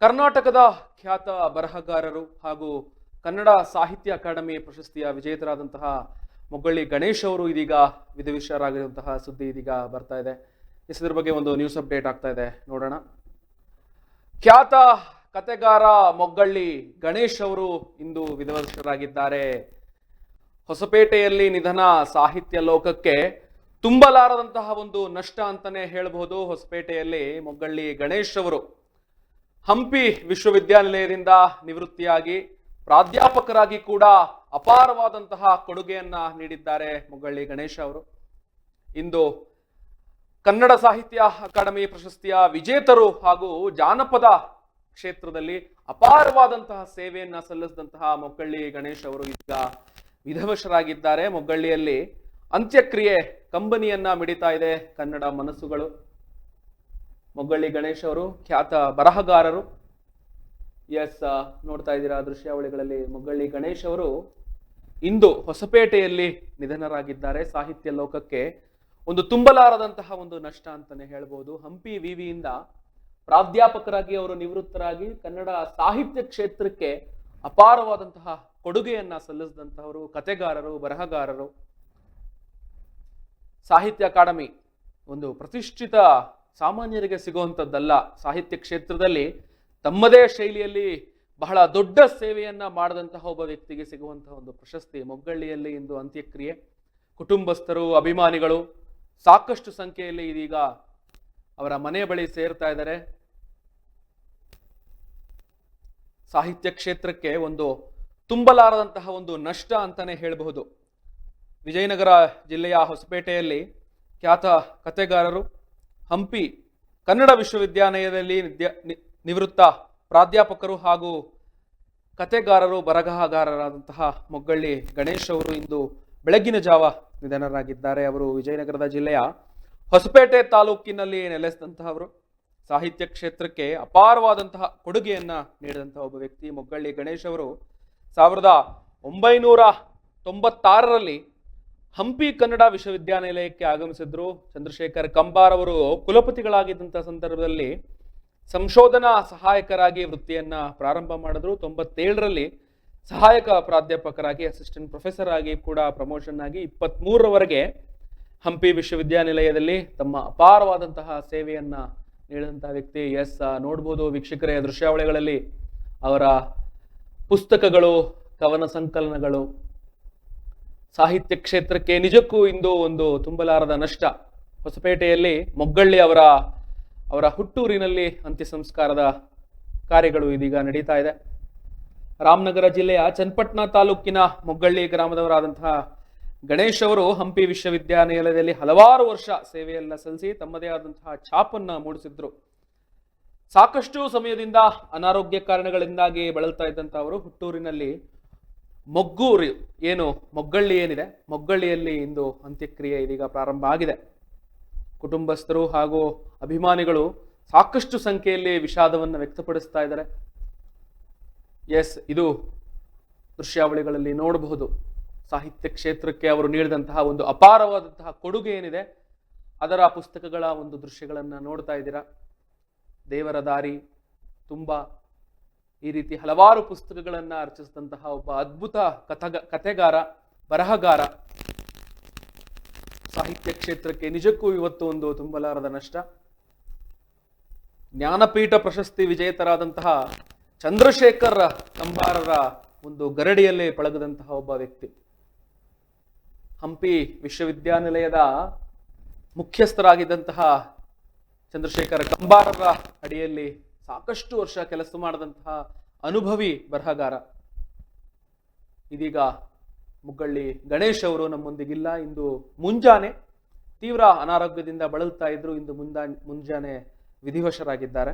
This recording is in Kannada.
ಕರ್ನಾಟಕದ ಖ್ಯಾತ ಬರಹಗಾರರು ಹಾಗೂ ಕನ್ನಡ ಸಾಹಿತ್ಯ ಅಕಾಡೆಮಿ ಪ್ರಶಸ್ತಿಯ ವಿಜೇತರಾದಂತಹ ಮೊಗ್ಗಳ್ಳಿ ಗಣೇಶ್ ಅವರು ಇದೀಗ ವಿಧಿವಿಷರಾಗಿರುವಂತಹ ಸುದ್ದಿ ಇದೀಗ ಬರ್ತಾ ಇದೆ. ಇದರ ಬಗ್ಗೆ ಒಂದು ನ್ಯೂಸ್ ಅಪ್ಡೇಟ್ ಆಗ್ತಾ ಇದೆ. ನೋಡೋಣ. ಖ್ಯಾತ ಕತೆಗಾರ ಮೊಗ್ಗಳ್ಳಿ ಗಣೇಶ್ ಅವರು ಇಂದು ವಿಧಿವಶರಾಗಿದ್ದಾರೆ. ಹೊಸಪೇಟೆಯಲ್ಲಿ ನಿಧನ ಸಾಹಿತ್ಯ ಲೋಕಕ್ಕೆ ತುಂಬಲಾರದಂತಹ ಒಂದು ನಷ್ಟ ಅಂತಾನೆ ಹೇಳಬಹುದು. ಹೊಸಪೇಟೆಯಲ್ಲಿ ಮೊಗ್ಗಳ್ಳಿ ಗಣೇಶ್ ಅವರು. ಹಂಪಿ ವಿಶ್ವವಿದ್ಯಾನಿಲಯದಿಂದ ನಿವೃತ್ತಿಯಾಗಿ ಪ್ರಾಧ್ಯಾಪಕರಾಗಿ ಕೂಡ ಅಪಾರವಾದಂತಹ ಕೊಡುಗೆಯನ್ನ ನೀಡಿದ್ದಾರೆ ಮುಗಳ್ಳಿ ಗಣೇಶ್ ಅವರು. ಇಂದು ಕನ್ನಡ ಸಾಹಿತ್ಯ ಅಕಾಡೆಮಿ ಪ್ರಶಸ್ತಿಯ ವಿಜೇತರು ಹಾಗೂ ಜಾನಪದ ಕ್ಷೇತ್ರದಲ್ಲಿ ಅಪಾರವಾದಂತಹ ಸೇವೆಯನ್ನ ಸಲ್ಲಿಸಿದಂತಹ ಮೊಗ್ಗಳ್ಳಿ ಗಣೇಶ್ ಅವರು ಈಗ ವಿಧವಶರಾಗಿದ್ದಾರೆ. ಮೊಗ್ಗಳ್ಳಿಯಲ್ಲಿ ಅಂತ್ಯಕ್ರಿಯೆ ಕಂಬನಿಯನ್ನ ಮಿಡಿತಾ ಇದೆ ಕನ್ನಡ ಮನಸ್ಸುಗಳು. ಮೊಗ್ಗಳ್ಳಿ ಗಣೇಶ್ ಅವರು, ಖ್ಯಾತ ಬರಹಗಾರರು. ಎಸ್ ನೋಡ್ತಾ ಇದ್ದೀರಾ ದೃಶ್ಯಾವಳಿಗಳಲ್ಲಿ ಮೊಗ್ಗಳ್ಳಿ ಗಣೇಶ್ ಅವರು ಇಂದು ಹೊಸಪೇಟೆಯಲ್ಲಿ ನಿಧನರಾಗಿದ್ದಾರೆ. ಸಾಹಿತ್ಯ ಲೋಕಕ್ಕೆ ಒಂದು ತುಂಬಲಾರದಂತಹ ಒಂದು ನಷ್ಟ ಅಂತಾನೆ ಹೇಳ್ಬೋದು. ಹಂಪಿ ವಿವಿಯಿಂದ ಪ್ರಾಧ್ಯಾಪಕರಾಗಿ ಅವರು ನಿವೃತ್ತರಾಗಿ ಕನ್ನಡ ಸಾಹಿತ್ಯ ಕ್ಷೇತ್ರಕ್ಕೆ ಅಪಾರವಾದಂತಹ ಕೊಡುಗೆಯನ್ನ ಸಲ್ಲಿಸಿದಂತಹವರು ಕತೆಗಾರರು ಬರಹಗಾರರು. ಸಾಹಿತ್ಯ ಅಕಾಡೆಮಿ ಒಂದು ಪ್ರತಿಷ್ಠಿತ ಸಾಮಾನ್ಯರಿಗೆ ಸಿಗುವಂಥದ್ದಲ್ಲ. ಸಾಹಿತ್ಯ ಕ್ಷೇತ್ರದಲ್ಲಿ ತಮ್ಮದೇ ಶೈಲಿಯಲ್ಲಿ ಬಹಳ ದೊಡ್ಡ ಸೇವೆಯನ್ನ ಮಾಡಿದಂತಹ ಒಬ್ಬ ವ್ಯಕ್ತಿಗೆ ಸಿಗುವಂತಹ ಒಂದು ಪ್ರಶಸ್ತಿ ಮೊಗ್ಗಳ್ಳಿಯಲ್ಲಿ ಇಂದು ಅಂತ್ಯಕ್ರಿಯೆ. ಕುಟುಂಬಸ್ಥರು, ಅಭಿಮಾನಿಗಳು ಸಾಕಷ್ಟು ಸಂಖ್ಯೆಯಲ್ಲಿ ಇದೀಗ ಅವರ ಮನೆ ಬಳಿ ಸೇರ್ತಾ ಇದ್ದಾರೆ. ಸಾಹಿತ್ಯ ಕ್ಷೇತ್ರಕ್ಕೆ ಒಂದು ತುಂಬಲಾರದಂತಹ ಒಂದು ನಷ್ಟ ಅಂತಾನೆ ಹೇಳಬಹುದು. ವಿಜಯನಗರ ಜಿಲ್ಲೆಯ ಹೊಸಪೇಟೆಯಲ್ಲಿ ಖ್ಯಾತ ಕತೆಗಾರರು ಹಂಪಿ ಕನ್ನಡ ವಿಶ್ವವಿದ್ಯಾಲಯದಲ್ಲಿ ನಿವೃತ್ತ ಪ್ರಾಧ್ಯಾಪಕರು ಹಾಗೂ ಕತೆಗಾರರು ಬರಗಹಗಾರರಾದಂತಹ ಮೊಗ್ಗಳ್ಳಿ ಗಣೇಶ್ ಅವರು ಇಂದು ಬೆಳಗಿನ ಜಾವ ನಿಧನರಾಗಿದ್ದಾರೆ. ಅವರು ವಿಜಯನಗರದ ಜಿಲ್ಲೆಯ ಹೊಸಪೇಟೆ ತಾಲೂಕಿನಲ್ಲಿ ನೆಲೆಸಿದಂತಹವರು ಸಾಹಿತ್ಯ ಕ್ಷೇತ್ರಕ್ಕೆ ಅಪಾರವಾದಂತಹ ಕೊಡುಗೆಯನ್ನ ನೀಡಿದಂತಹ ಒಬ್ಬ ವ್ಯಕ್ತಿ ಮೊಗ್ಗಳ್ಳಿ ಗಣೇಶ್ ಅವರು. ಸಾವಿರದ ಒಂಬೈನೂರ ತೊಂಬತ್ತಾರರಲ್ಲಿ ಹಂಪಿ ಕನ್ನಡ ವಿಶ್ವವಿದ್ಯಾನಿಲಯಕ್ಕೆ ಆಗಮಿಸಿದ್ರು ಚಂದ್ರಶೇಖರ್ ಕಂಬಾರ್ ಅವರು. ಕುಲಪತಿಗಳಾಗಿದ್ದಂಥ ಸಂದರ್ಭದಲ್ಲಿ ಸಂಶೋಧನಾ ಸಹಾಯಕರಾಗಿ ವೃತ್ತಿಯನ್ನ ಪ್ರಾರಂಭ ಮಾಡಿದ್ರು. ತೊಂಬತ್ತೇಳರಲ್ಲಿ ಸಹಾಯಕ ಪ್ರಾಧ್ಯಾಪಕರಾಗಿ, ಅಸಿಸ್ಟೆಂಟ್ ಪ್ರೊಫೆಸರ್ ಆಗಿ ಕೂಡ ಪ್ರಮೋಷನ್ ಆಗಿ ಇಪ್ಪತ್ಮೂರರವರೆಗೆ ಹಂಪಿ ವಿಶ್ವವಿದ್ಯಾನಿಲಯದಲ್ಲಿ ತಮ್ಮ ಅಪಾರವಾದಂತಹ ಸೇವೆಯನ್ನ ನೀಡಿದಂತಹ ವ್ಯಕ್ತಿ. ಎಸ್ ನೋಡ್ಬೋದು ವೀಕ್ಷಕರೇ, ದೃಶ್ಯಾವಳಿಗಳಲ್ಲಿ ಅವರ ಪುಸ್ತಕಗಳು, ಕವನ ಸಂಕಲನಗಳು ಸಾಹಿತ್ಯ ಕ್ಷೇತ್ರಕ್ಕೆ ನಿಜಕ್ಕೂ ಇಂದು ಒಂದು ತುಂಬಲಾರದ ನಷ್ಟ. ಹೊಸಪೇಟೆಯಲ್ಲಿ ಮೊಗ್ಗಳ್ಳಿ ಅವರ ಅವರ ಹುಟ್ಟೂರಿನಲ್ಲಿ ಅಂತ್ಯ ಸಂಸ್ಕಾರದ ಕಾರ್ಯಗಳು ಇದೀಗ ನಡೀತಾ ಇದೆ. ರಾಮನಗರ ಜಿಲ್ಲೆಯ ಚನ್ನಪಟ್ಟಣ ತಾಲೂಕಿನ ಮೊಗ್ಗಳ್ಳಿ ಗ್ರಾಮದವರಾದಂತಹ ಗಣೇಶ್ ಅವರು ಹಂಪಿ ವಿಶ್ವವಿದ್ಯಾನಿಲಯದಲ್ಲಿ ಹಲವಾರು ವರ್ಷ ಸೇವೆಯನ್ನ ಸಲ್ಲಿಸಿ ತಮ್ಮದೇ ಆದಂತಹ ಛಾಪನ್ನ ಮೂಡಿಸಿದ್ರು. ಸಾಕಷ್ಟು ಸಮಯದಿಂದ ಅನಾರೋಗ್ಯ ಕಾರಣಗಳಿಂದಾಗಿ ಬಳಲ್ತಾ ಇದ್ದಂಥ ಅವರು ಹುಟ್ಟೂರಿನಲ್ಲಿ ಮೊಗ್ಗೂರು ಏನು, ಮೊಗ್ಗಳ್ಳಿ ಏನಿದೆ? ಮೊಗ್ಗಳ್ಳಿಯಲ್ಲಿ ಇಂದು ಅಂತ್ಯಕ್ರಿಯೆ ಇದೀಗ ಪ್ರಾರಂಭ ಆಗಿದೆ. ಕುಟುಂಬಸ್ಥರು ಹಾಗೂ ಅಭಿಮಾನಿಗಳು ಸಾಕಷ್ಟು ಸಂಖ್ಯೆಯಲ್ಲಿ ವಿಷಾದವನ್ನು ವ್ಯಕ್ತಪಡಿಸ್ತಾ ಇದ್ದಾರೆ. ಎಸ್, ಇದು ದೃಶ್ಯಾವಳಿಗಳಲ್ಲಿ ನೋಡಬಹುದು. ಸಾಹಿತ್ಯ ಕ್ಷೇತ್ರಕ್ಕೆ ಅವರು ನೀಡಿದಂತಹ ಒಂದು ಅಪಾರವಾದಂತಹ ಕೊಡುಗೆ ಏನಿದೆ, ಅದರ ಪುಸ್ತಕಗಳ ಒಂದು ದೃಶ್ಯಗಳನ್ನು ನೋಡ್ತಾ ಇದ್ದೀರಾ. ದೇವರ ದಾರಿ ತುಂಬ ಈ ರೀತಿ ಹಲವಾರು ಪುಸ್ತಕಗಳನ್ನ ಅರ್ಚಿಸಿದಂತಹ ಒಬ್ಬ ಅದ್ಭುತ ಕಥಗ, ಕಥೆಗಾರ, ಬರಹಗಾರ. ಸಾಹಿತ್ಯ ಕ್ಷೇತ್ರಕ್ಕೆ ನಿಜಕ್ಕೂ ಇವತ್ತು ಒಂದು ತುಂಬಲಾರದ ನಷ್ಟ. ಜ್ಞಾನಪೀಠ ಪ್ರಶಸ್ತಿ ವಿಜೇತರಾದಂತಹ ಚಂದ್ರಶೇಖರ್ ಕಂಬಾರರ ಒಂದು ಗರಡಿಯಲ್ಲಿ ಪಳಗದಂತಹ ಒಬ್ಬ ವ್ಯಕ್ತಿ. ಹಂಪಿ ವಿಶ್ವವಿದ್ಯಾನಿಲಯದ ಮುಖ್ಯಸ್ಥರಾಗಿದ್ದಂತಹ ಚಂದ್ರಶೇಖರ ಕಂಬಾರರ ಅಡಿಯಲ್ಲಿ ಸಾಕಷ್ಟು ವರ್ಷ ಕೆಲಸ ಮಾಡಿದಂತಹ ಅನುಭವಿ ಬರಹಗಾರ. ಇದೀಗ ಮುಗ್ಗಳ್ಳಿ ಗಣೇಶ್ ಅವರು ನಮ್ಮೊಂದಿಗಿಲ್ಲ. ಇಂದು ಮುಂಜಾನೆ ತೀವ್ರ ಅನಾರೋಗ್ಯದಿಂದ ಬಳಲ್ತಾ ಇದ್ರು. ಇಂದು ಮುಂದಾ, ಮುಂಜಾನೆ ವಿಧಿವಶರಾಗಿದ್ದಾರೆ.